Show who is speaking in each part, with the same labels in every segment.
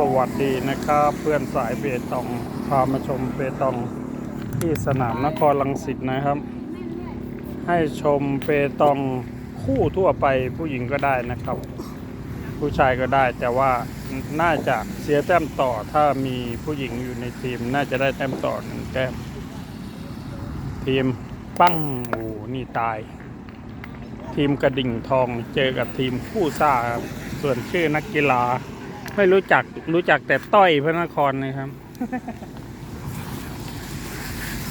Speaker 1: สวัสดีนะครับเพื่อนสายเปตองพามาชมเปตองที่สนามนครลังสิตนะครับ ให้ชมเปตองคู่ทั่วไปผู้หญิงก็ได้นะครับ ผู้ชายก็ได้แต่ว่าน่าจะเสียแต้มต่อถ้ามีผู้หญิงอยู่ในทีม น่าจะได้แต้มต่อหนึ่งแต้ม ทีมปั้งโอ้นี่ตาย ทีมกระดิ่งทองเจอกับทีมคู่ซ่าครับส่วนชื่อนักกีฬา ไม่รู้จักรู้จักแต่ต้อยพระนครนะครับ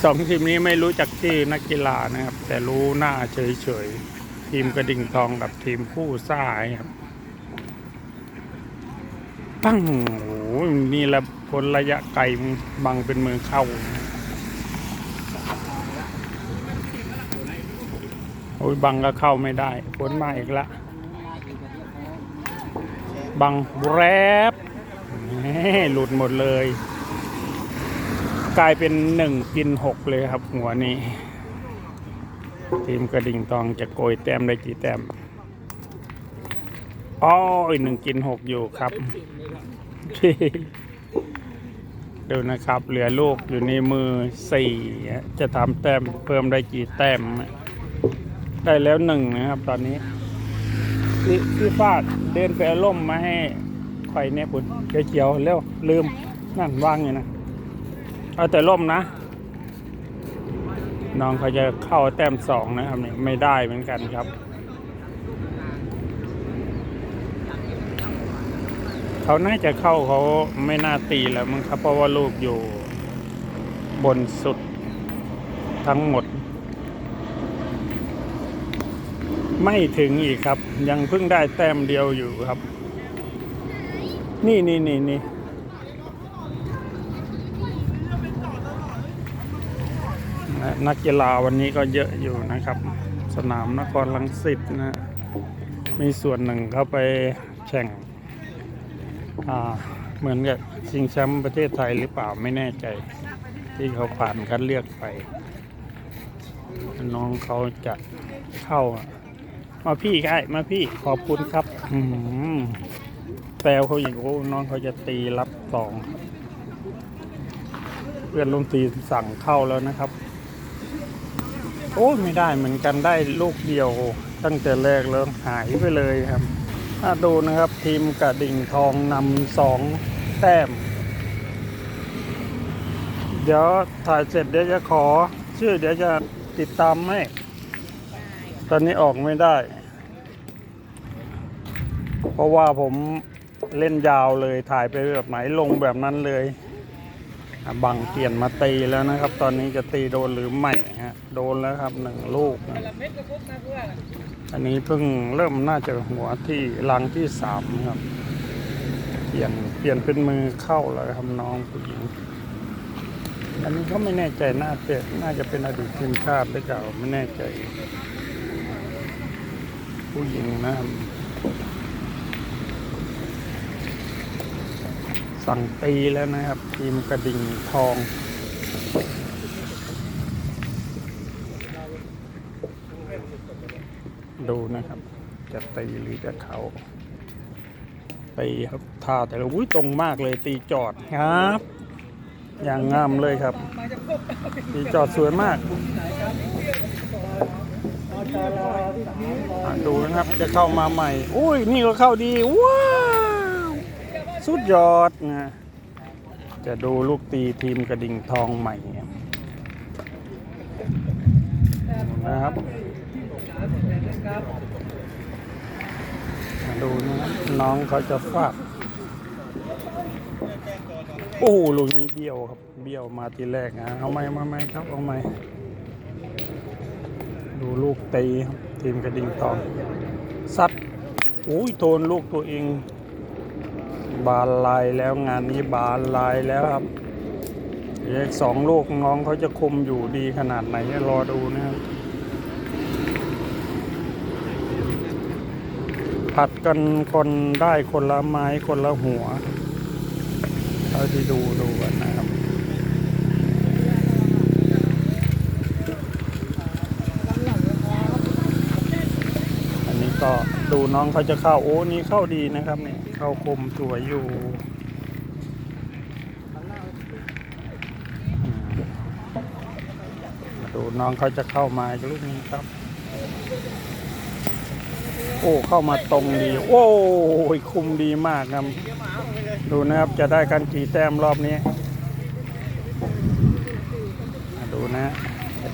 Speaker 1: สองทีมนี้ไม่รู้จักชื่อนักกีฬานะครับ แต่รู้หน้าเฉยๆ ทีมกระดิ่งทองกับทีมคู่ซ่าครับตั้งโอ้โหนี่แหละพ้นระยะไกลบังเป็นมือเข้า โอ้ยบังก็เข้าไม่ได้พ้นมาอีกละ บังแรบหลุดหมดเลย กลายเป็นหนึ่งกินหกเลยครับ หัวนี้ ทีมกระดิ่งทองจะโกยแต้มได้กี่แต้มอ๋อหนึ่งกินหกอยู่ครับ ดูนะครับ เหลือลูกอยู่ในมือสี่จะทำแต้มเพิ่มได้กี่แต้ม ได้แล้วหนึ่งนะครับตอนนี้ พี่พี่ฟาดเดินไปเอาล่มมาให้ข่อยเนี่ยปุ่นเขียวๆเร็วลืมนั่นว่างอยู่นะ เอาแต่ล่มนะ น้องเขาจะเข้าแต้มสองนะครับเนี่ยไม่ได้เหมือนกันครับ เขาน่าจะเข้าเขาไม่น่าตีแล้วมั้งครับ เพราะว่าลูกอยู่บนสุดทั้งหมด ไม่ถึงอีกครับ ยังเพิ่งได้แต้มเดียวอยู่ครับ นี่นี่นี่นี่นักกีฬาวันนี้ก็เยอะอยู่นะครับ สนามนครลังสิตนะมีส่วนหนึ่งเขาไปแข่งเหมือนกับชิงแชมป์ประเทศไทยหรือเปล่าไม่แน่ใจ ที่เขาผ่านคัดเลือกไป น้องเขาจะเข้า มาพี่ไอ้มาพี่ขอบคุณครับ อืมแซวเขาอย่างโอ้น้องเขาจะตีรับสองเพื่อนลุงตีสั่งเข้าแล้วนะครับ โอ้ไม่ได้เหมือนกันได้ลูกเดียว ตั้งแต่แรกแล้วหายไปเลยครับถ้าดูนะครับ ทีมกระดิ่งทองนำสองแต้ม เดี๋ยวถ่ายเสร็จเดี๋ยวจะขอ ชื่อเดี๋ยวจะติดตามให้ ตอนนี้ออกไม่ได้ เพราะว่าผมเล่นยาวเลยถ่ายไปแบบไหนลงแบบนั้นเลยบังเปลี่ยนมาตีแล้วนะครับ ตอนนี้จะตีโดนหรือไม่ฮะโดนแล้วครับหนึ่งลูกนะอันนี้เพิ่งเริ่มน่าจะหัวที่ลังที่สามครับ เปลี่ยนเปลี่ยนเป็นมือเข้าแล้วครับน้องผู้หญิงอันนี้เขาไม่แน่ใจน่าจะน่าจะเป็นอดีตทีมชาติหรือเปล่าไม่แน่ใจ ผู้หญิงนะสั่งตีแล้วนะครับทีมกระดิ่งทองดูนะครับ จะตีหรือจะเขาตีครับท่าแต่ละอุ้ยตรงมากเลยตีจอดครับ อย่างงามเลยครับ ตีจอดสวยมาก ดูนะครับจะเข้ามาใหม่ อุ้ยนี่ก็เข้าดี ว้าว สุดยอดนะจะดูลูกตีทีมกระดิ่งทองใหม่นะครับดูนะน้องเขาจะฟาดโอ้ลูกนี้เบี้ยวครับ เบี้ยวมาทีแรกนะเอาไหมมาไหมครับ เอาไหม ดูลูกตีครับทีมกระดิ่งทองซัดอุ้ยโทนลูกตัวเอง บานลายแล้วงานนี้บานลายแล้วครับเอกสองลูกน้องเขาจะคุมอยู่ดีขนาดไหนรอดูนะครับผัดกันคนได้คนละไม้คนละหัวเท่าที่ดูดูกันนะครับูน้องเขาจะเข้าโอ้นี่เข้าดีนะครับเนี่ยเข้าคมสวยอยู่ดูน้องเขาจะเข้ามาลูกนี้ครับ โอ้เข้ามาตรงดี โอ้ยคุมดีมากครับ ดูนะครับจะได้กันกี่แต้มรอบนี้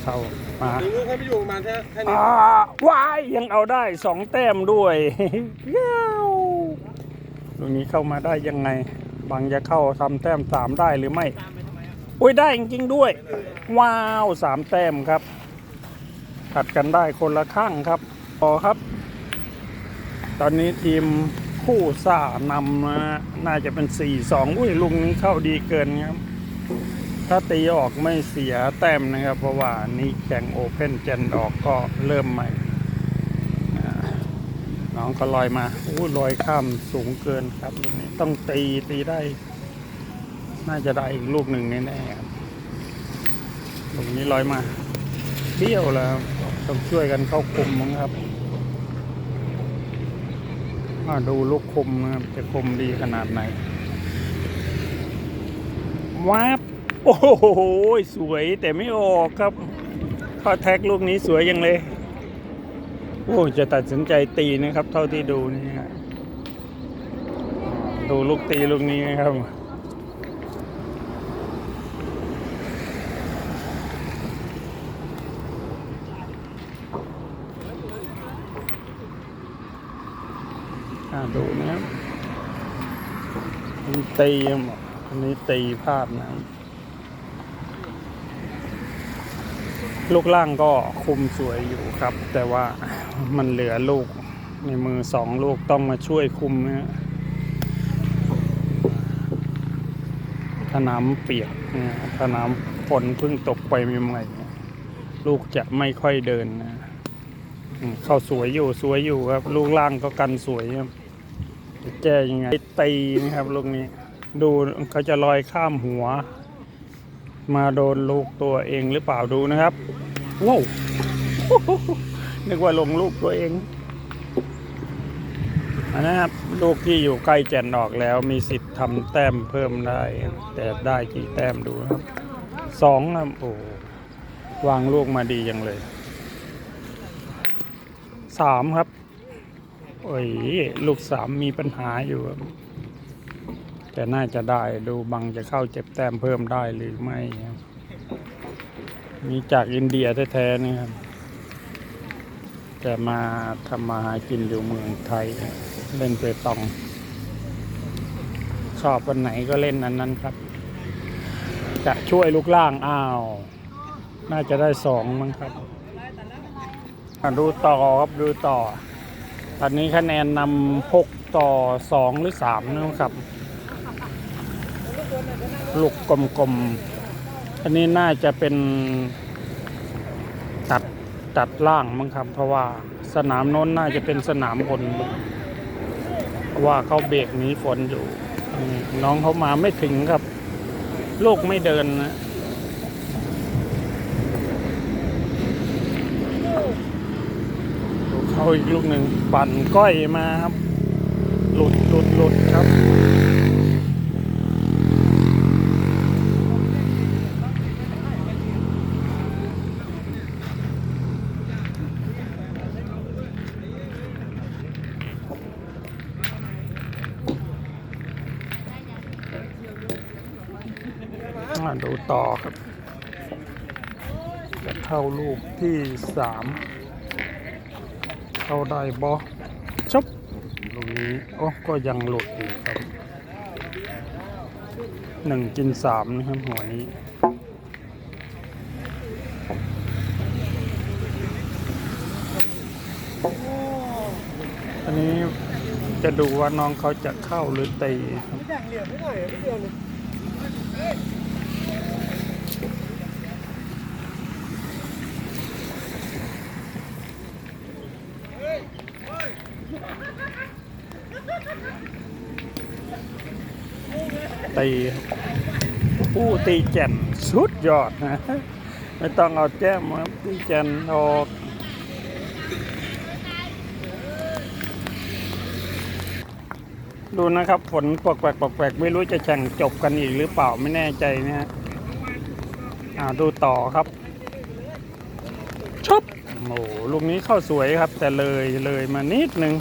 Speaker 1: เข้ามา
Speaker 2: ถึงลูกให้ไปอยู่ประมาณแค่แค่นี้
Speaker 1: อ่าวายยังเอาได้สองแต้มด้วยย้าวลูกนี้เข้ามาได้ยังไง บางจะเข้าทำแต้มสามได้หรือไม่โอ้ยได้จริงๆด้วย ว้าวสามแต้มครับขัดกันได้คนละข้างครับต่อครับ ตอนนี้ทีมคู่ซ่านำนะฮะน่าจะเป็น4-2อุ้ยลุงนี้เข้าดีเกินครับ ถ้าตีออกไม่เสียแต้มนะครับ เพราะว่านี่แข่งโอเพ่นเจนออกก็เริ่มใหม่ น้องก็ลอยมาอู้ลอยข้ามสูงเกินครับลูกนี้ต้องตีตีได้ น่าจะได้อีกลูกหนึ่งแน่ๆครับลูกนี้ลอยมาเบี้ยวแล้วต้องช่วยกันเข้าคุมมั้งครับมาดูลูกคมนะครับจะคมดีขนาดไหนวับ โอ้โห สวยแต่ไม่ออกครับเข้าแท็กลูกนี้สวยยังเลย โอ้จะตัดสินใจตีนะครับ เท่าที่ดูนี่ดูลูกตีลูกนี้นะครับดูนะครับตีหมดอันนี้ตีพลาดนะ ลูกล่างก็คุมสวยอยู่ครับ แต่ว่ามันเหลือลูกในมือสองลูกต้องมาช่วยคุมนะถ้าน้ำเปียกนะถ้าน้ำฝนเพิ่งตกไปใหม่ๆนี่ลูกจะไม่ค่อยเดินนะเข้าสวยอยู่สวยอยู่ครับ ลูกล่างก็กันสวยครับจะแก้ยังไงตีนะครับลูกนี้ ดูเขาจะลอยข้ามหัว มาโดนลูกตัวเองหรือเปล่าดูนะครับว้าวนึกว่าลงลูกตัวเองอันนะครับลูกที่อยู่ใกล้แจนออกแล้วมีสิทธิ์ทำแต้มเพิ่มได้ แต่ได้กี่แต้มดูครับสองครับโอ้วางลูกมาดียังเลยสามครับโอ้ยลูกสามมีปัญหาอยู่ครับ แต่น่าจะได้ดูบังจะเข้าเจ็บแต้มเพิ่มได้หรือไม่ครับมีจากอินเดียแท้ๆนี่ครับแต่มาทำมาหากินอยู่เมืองไทย เล่นเปตอง ชอบวันไหนก็เล่นนั้นนั้นครับ จะช่วยลูกล่างอ้าว น่าจะได้สองมั้งครับดูต่อครับดูต่อ ตอนนี้คะแนนนำหกต่อสองหรือสามนะครับ ลูกกลมๆ อันนี้น่าจะเป็นตัดตัดล่างมั้งครับ เพราะว่าสนามโน้นน่าจะเป็นสนามบนเพราะว่าเขาเบรกหนีฝนอยู่ น้องเขามาไม่ถึงครับ ลูกไม่เดินนะดูเขาอีกลูกหนึ่งปั่นก้อยมาครับ หลุดหลุดหลุดครับ อ่าดู ต่อครับ จะเข้าลูกที่สามเข้าได้บอชบลูกนี้โอ้ก็ยังหลุดอยู่ครับหนึ่งกินสามนะครับหัวนี้อันนี้จะดูว่าน้องเขาจะเข้าหรือตีครับ
Speaker 2: แบ่งเหลี่ยมให้หน่อยนิดเดียวนึง
Speaker 1: ตีผู้ตีแจ่นสุดยอดนะไม่ต้องเอาแจ้มครับตีแจ่นออกดูนะครับฝนปกแปลกปกแปลกไม่รู้จะแข่งจบกันอีกหรือเปล่าไม่แน่ใจนะฮะอ่าดูต่อครับชอบโอ้โหลูกนี้เข้าสวยครับ แต่เลยเลยมานิดนึง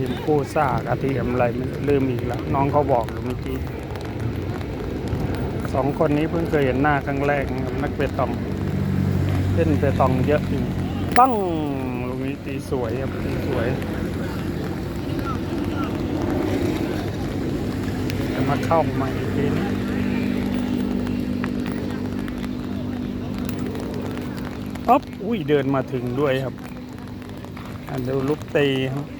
Speaker 1: ทีมกู้ซากอาทีเอ็มอะไรลืมอีกแล้วน้องเขาบอกอยู่เมื่อกี้สองคนนี้เพิ่งเคยเห็นหน้าครั้งแรกนะครับนักเปตองเล่นเปตองเยอะจริงปั้งลูกนี้ตีสวยครับตีสวยจะมาเข้ามาอีกทีนึงอ๊อบอุ้ยเดินมาถึงด้วยครับอะดูลูกตีครับ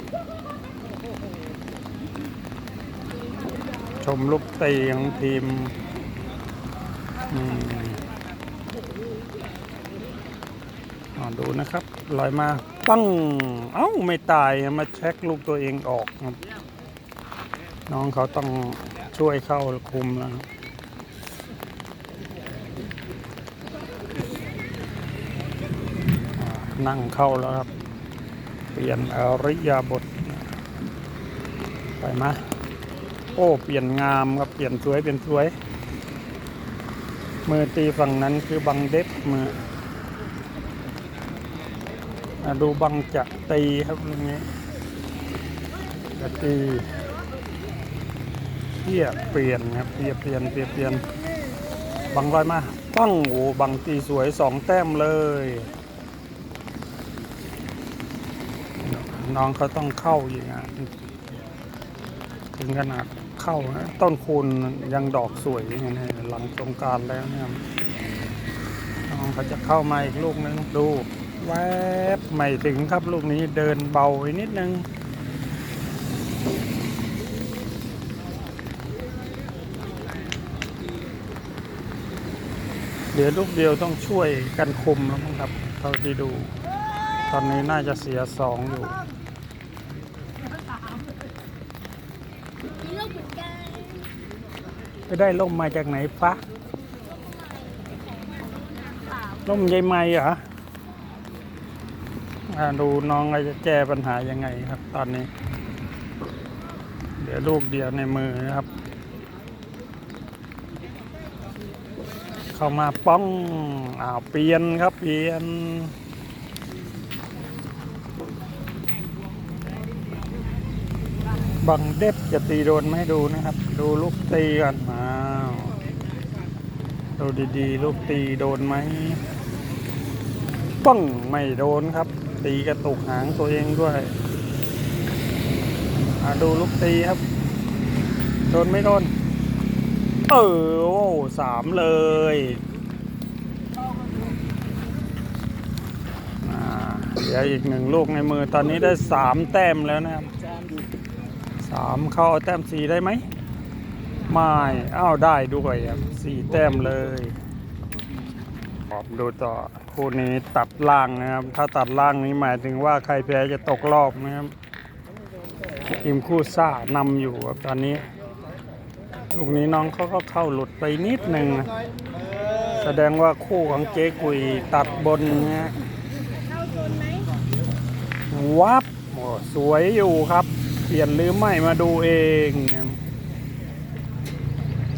Speaker 1: มลูกตีของทีมอืมอ่าดูนะครับลอยมาปั้งเอ้าไม่ตายมาเช็คลูกตัวเองออกครับ น้องเขาต้องช่วยเข้าคุมแล้วนั่งเข้าแล้วครับ เปลี่ยนอริยาบท ไปมา โอ้ เปลี่ยนงามครับเปลี่ยนสวยเป็นสวย มือตีฝั่งนั้นคือบังเด็บมืออะดูบังจะตีครับตรงนี้จะตีเพี้ยเปลี่ยนครับเพี้ยเปลี่ยนเปลี่ยเปลี่ยนบังลอยมาปั้งโอ้บังตีสวยสองแต้มเลย น้องเขาต้องเข้าอย่างนี้ ถึงขนาดเข้านะต้นคูณยังดอกสวยอย่างนี้หลังสงการแล้วเนี่ยน้องเขาจะเข้ามาอีกลูกนึงดูแวบไม่ถึงครับลูกนี้เดินเบาไปนิดนึงเดี๋ยวลูกเดียวต้องช่วยกันคุมแล้วมั้งครับเท่าที่ดู ตอนนี้น่าจะเสียสองอยู่
Speaker 3: มีโรคเหมือนกัน
Speaker 1: ไปได้ล่มมาจากไหนฟะล่มยายไม้เหรออดูน้องจะแก้ปัญหายังไงครับ ตอนนี้ เดี๋ยวลูกเดียวในมือนะครับ เข้ามาป้องอ้าวเปลี่ยนครับเปลี่ยน บังเด็บจะตีโดนไหมดูนะครับ ดูลูกตีกันอ้าดูดีๆ ลูกตีโดนไหมป้องไม่โดนครับ ตีกระตุกหางตัวเองด้วยอ่าดูลูกตีครับ โดนไม่โดน เออโอ้สามเลยอ่าเดี๋ยวอีกหนึ่งลูกในมือตอนนี้ได้สามแต้มแล้วนะครับ สามเข้าเอาแต้มสี่ได้ไหมไม่อ้าวได้ด้วยครับสี่แต้มเลยขอบดูต่อคู่นี้ตัดล่างนะครับ ถ้าตัดล่างนี้หมายถึงว่าใครแพ้จะตกรอบนะครับทีมคู่ซ่านำอยู่ครับตอนนี้ลูกนี้น้องเขาก็เข้าหลุดไปนิดหนึ่งนะแสดงว่าคู่ของเจ๊กุยตัดบนนะฮะ
Speaker 3: เข้าโซนไหม
Speaker 1: วับโอ้สวยอยู่ครับ เปลี่ยนหรือไม่มาดูเอง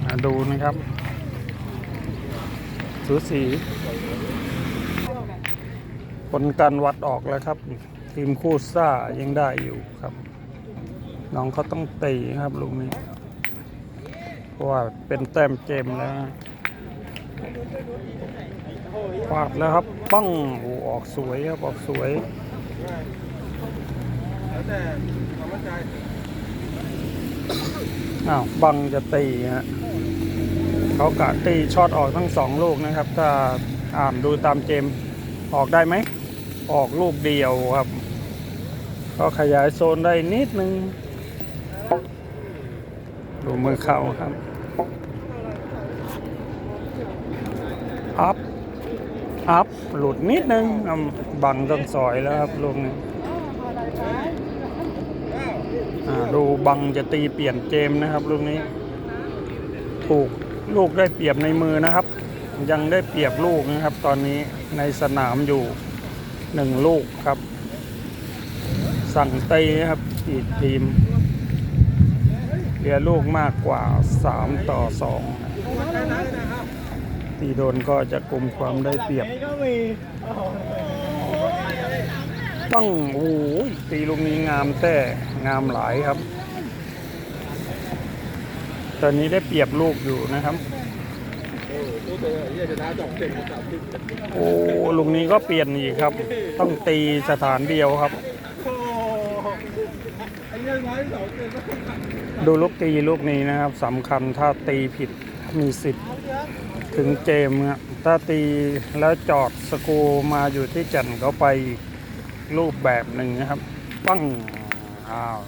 Speaker 1: มาดูนะครับ สูสีผลการวัดออกแล้วครับ ทีมคู่ซ่ายังได้อยู่ครับ น้องเขาต้องตีครับลูกนี้เพราะว่าเป็นแต้มเกมแล้วฟาดแล้วครับ ปั้งโอ้ออกสวยครับ ออกสวย
Speaker 2: แล้วแต่ความมั่นใจ
Speaker 1: อ้าวบังจะตีฮะเขากะตีช็อตออกทั้งสองลูกนะครับ ถ้าอ่านดูตามเกมออกได้ไหม ออกลูกเดียวครับ ก็ขยายโซนได้นิดนึง ดูมือเข่าครับอัพอัพหลุดนิดนึงอะบังต้องสอยแล้วครับลูกนี้ ดูบังจะตีเปลี่ยนเกมนะครับลูกนี้ ถูกลูกได้เปรียบในมือนะครับ ยังได้เปรียบลูกนะครับ ตอนนี้ในสนามอยู่หนึ่งลูกครับ สั่งตีนะครับอีกทีมเหลือลูกมากกว่า 3 ต่อ2
Speaker 2: อยู่ประมาณนั้นนะครับ
Speaker 1: ตีโดนก็จะกลุ่มความได้เปรียบ
Speaker 2: ก็มี
Speaker 1: ต้องโอ้โหตีลูกนี้งามแต่งามหลายครับ ตอนนี้ได้เปรียบลูกอยู่นะครับ
Speaker 2: โอ้ตัวเตยเยี่ยจะน่าจ่องเต็มสามสิบ
Speaker 1: โอ้ลูกนี้ก็เปลี่ยนอีกครับ ต้องตีสถานเดียวครับ ดูลูกตีลูกนี้นะครับสำคัญถ้าตีผิดมีสิทธิ์ถึงเกมครับถ้าตีแล้วจอดสกูมาอยู่ที่จันทร์ก็ไปอีก รูปแบบหนึ่งนะครับ ปั้งอ้าว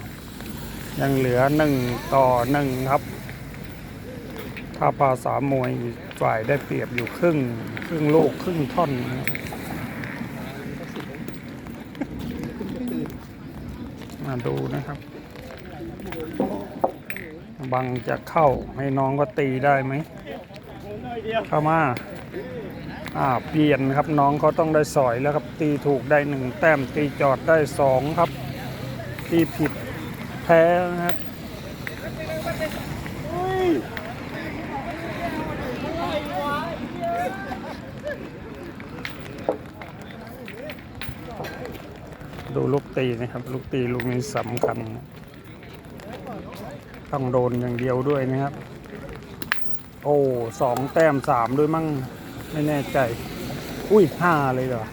Speaker 1: ยังเหลือหนึ่งต่อหนึ่งครับ ถ้าภาษามวยฝ่ายได้เปรียบอยู่ครึ่ง ครึ่งลูกครึ่งท่อนนะครับมาดูนะครับ บังจะเข้าให้น้องก็ตีได้ไหมเข้ามา อ่าเปลี่ยนครับน้องเขาต้องได้สอยแล้วครับตีถูกได้หนึ่งแต้มตีจอดได้สองครับ ตีผิดแพ้นะครับดูลูกตีนะครับ ลูกตีลูกนี้สำคัญ ต้องโดนอย่างเดียวด้วยนะครับ โอ้สองแต้มสามด้วยมั้ง ไม่แน่ใจ อุ้ยห้าเลยเหรอ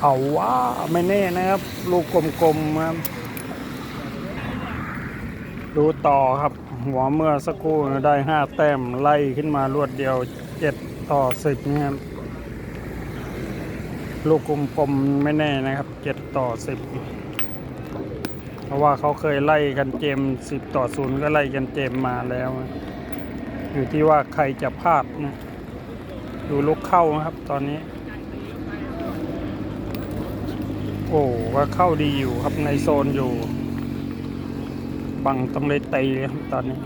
Speaker 1: เอาว่าไม่แน่นะครับ ลูกกลมๆครับ ดูต่อครับ หัวเมื่อสักครู่ได้ห้าแต้มไล่ขึ้นมารวดเดียวเจ็ดต่อสิบนะครับ ลูกกลมๆไม่แน่นะครับเจ็ดต่อสิบเพราะว่าเขาเคยไล่กันเกมสิบต่อศูนย์ก็ไล่กันเกมมาแล้ว อยู่ที่ว่าใครจะพลาดนะ ดูลูกเข้านะครับตอนนี้ โอ้ก็เข้าดีอยู่ครับในโซนอยู่ บังต้องเลยตีครับตอนนี้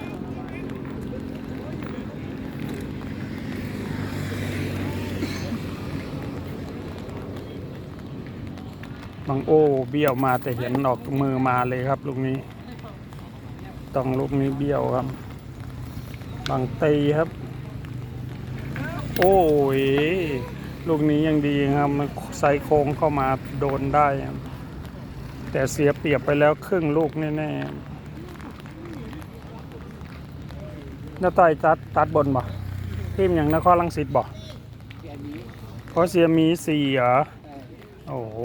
Speaker 1: บางโอ้เบี้ยวมาแต่เห็นออกมือมาเลยครับลูกนี้ ต้องลูกนี้เบี้ยวครับบางตีครับ โอ้ย ลูกนี้ยังดีครับมันใส่โค้งเข้ามาโดนได้ แต่เสียเปรียบไปแล้วครึ่งลูกแน่ๆน้าต้อยตัดตัดบนบ่ทีมอย่างนครลังสิตบ่เพราะเสียมีสี่เหรอ โอ้โห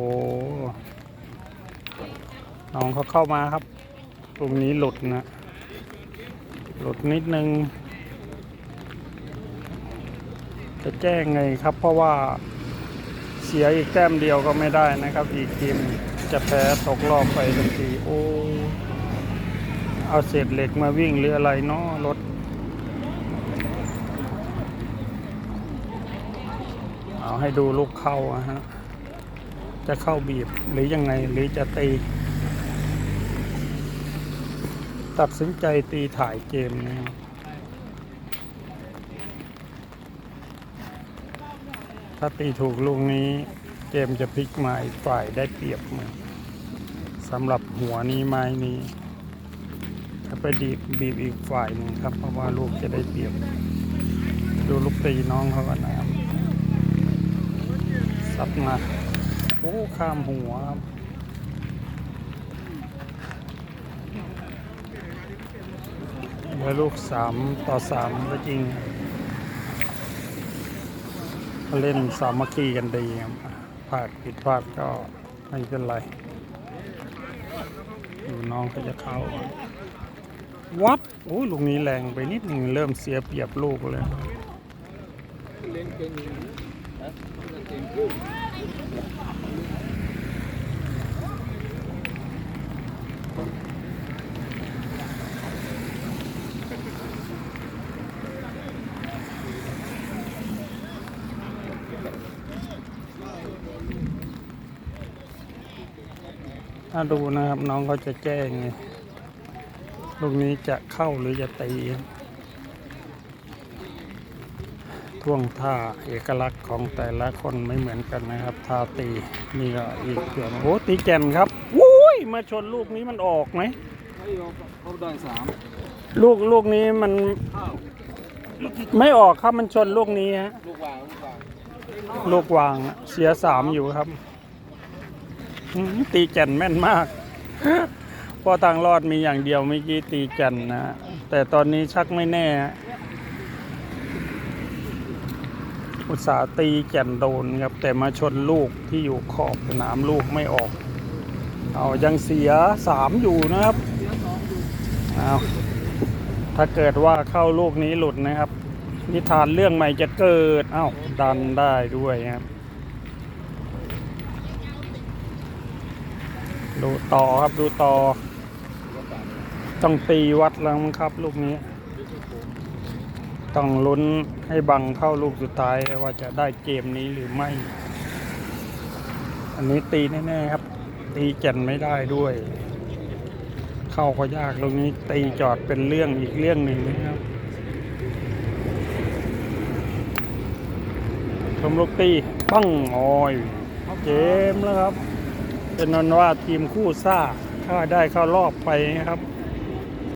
Speaker 1: น้องเขาเข้ามาครับ ตรงนี้หลุดนะ หลุดนิดนึง จะแจ้งไงครับ เพราะว่าเสียอีกแต้มเดียวก็ไม่ได้นะครับ อีกทีมจะแพ้ตกรอบไปทันทีโอ้เอาเศษเหล็กมาวิ่งหรืออะไรเนาะรถเอาให้ดูลูกเข้าอะฮะจะเข้าบีบหรือยังไงหรือจะตี ตัดสินใจตีถ่ายเกมนะครับ ถ้าตีถูกลูกนี้ เกมจะพลิกมาอีกฝ่ายได้เปรียบมือสำหรับหัวนี้ไม้นี้ ถ้าไปดีบบีบอีกฝ่ายหนึ่งครับ เพราะว่าลูกจะได้เปรียบ ดูลูกตีน้องเขากันนะครับมาโอ้ข้ามหัวครับเลือลูกสามต่อสามก็จริง เล่นสามัคคีกันดีครับพลาดผิดพลาดก็ไม่เป็นไรดูน้องเขาจะเข้า วัดโอ้ยลูกนี้แรงไปนิดหนึ่งเริ่มเสียเปรียบลูกเลย
Speaker 2: เล่นเป็นนะเต็มคู่
Speaker 1: ถ้าดูนะครับน้องเขาจะแจ้งไงลูกนี้จะเข้าหรือจะตีท่วงท่าเอกลักษณ์ของแต่ละคนไม่เหมือนกันนะครับท่าตีนี่ก็อีกเกือบโอ้ตีแก่นครับวุ้ยมาชนลูกนี้มันออกไหม
Speaker 2: ให้เขาเขาได้สาม
Speaker 1: ลูกลูกนี้มัน
Speaker 2: ข้าว
Speaker 1: ไม่ออกครับมันชนลูกนี้ฮะ
Speaker 2: ลูกวางลูกวาง
Speaker 1: ลูกวางอะเสียสามอยู่ครับอืม ตีแก่นแม่นมาก เพอทางรอดมีอย่างเดียวเมื่อกี้ตีแก่นนะ แต่ตอนนี้ชักไม่แน่ อุตสาห์ตีแก่นโดนครับ แต่มาชนลูกที่อยู่ขอบสนามลูกไม่ออก เอายังเสียสามอยู่นะครับเอาถ้าเกิดว่าเข้าลูกนี้หลุดนะครับ นิทานเรื่องใหม่จะเกิด เอ้าดันได้ด้วยครับ ดูต่อครับดูต่อ ต้องตีวัดแล้วมั้งครับ ลูกนี้ ต้องลุ้นให้บังเข้าลูกสุดท้ายว่าจะได้เกมนี้หรือไม่ อันนี้ตีแน่ๆครับ ตีแก่นไม่ได้ด้วย เข้าก็ยากลูกนี้ตีจอดเป็นเรื่องอีกเรื่องหนึ่งนะครับชมลูกตีปั้งโอ้ยเกมแล้วครับ เป็นนันว่าทีมคู่ซ่าถ้าได้เข้ารอบไปนะครับ